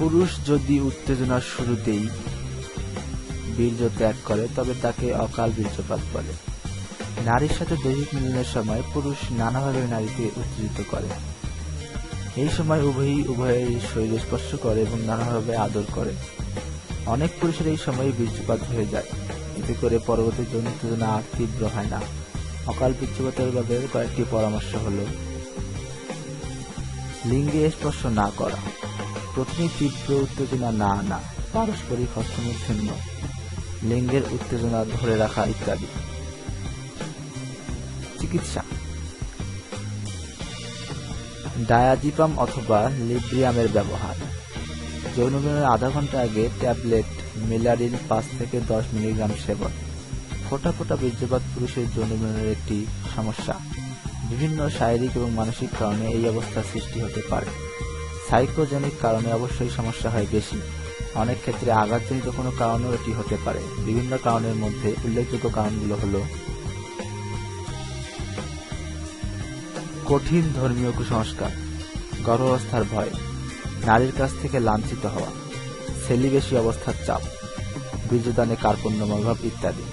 পুরুষ যদি উত্তেজনার শুরুতেই বীর্য ত্যাগ করে, তবে তাকে অকাল বীর্যপাত বলে। নারীর সাথে দৈহিক মিলনের সময় পুরুষ নানাভাবে নারীকে উত্তেজিত করে। এই সময় উভয়ই উভয়ের শরীরে স্পর্শ করে এবং নানাভাবে আদর করে। অনেক পুরুষের এই সময় বীর্যপাত হয়ে যায়। এতে করে পরবর্তী যৌন উত্তেজনা আর তীব্র হয় না। অকাল বীর্যপাতের ব্যাপারে কয়েকটি পরামর্শ হলো, লিঙ্গে স্পর্শ না করা। প্রথমে তীব্র উত্তেজনা না আনা পারস্পরিক হস্তমৈথুন্য লিঙ্গের উত্তেজনা ধরে রাখা ইত্যাদি। চিকিৎসা। ডায়াজিপাম অথবা লিব্রিয়ামের ব্যবহার। যৌনমিলনের আধা ঘণ্টা আগে ট্যাবলেট, মিলারিন পাঁচ থেকে দশ মিলিগ্রাম সেবন। ফোটা ফোটা বীর্যপাত পুরুষের যৌনমিলনের একটি সমস্যা। বিভিন্ন শারীরিক এবং মানসিক কারণে এই অবস্থার সৃষ্টি হতে পারে। সাইকোজেনিক কারণে অবশ্যই সমস্যা হয় বেশি। অনেক ক্ষেত্রে আঘাতজনিত কোনো কারণেও এটি হতে পারে। বিভিন্ন কারণের মধ্যে উল্লেখযোগ্য কারণগুলো হলো কঠিন ধর্মীয় কুসংস্কার গর্ভাবস্থার ভয়, নারীর কাছ থেকে লাঞ্ছিত হওয়া সেলিবেশি অবস্থার চাপ বীর্যদানে কার্পণ্য মনোভাব ইত্যাদি।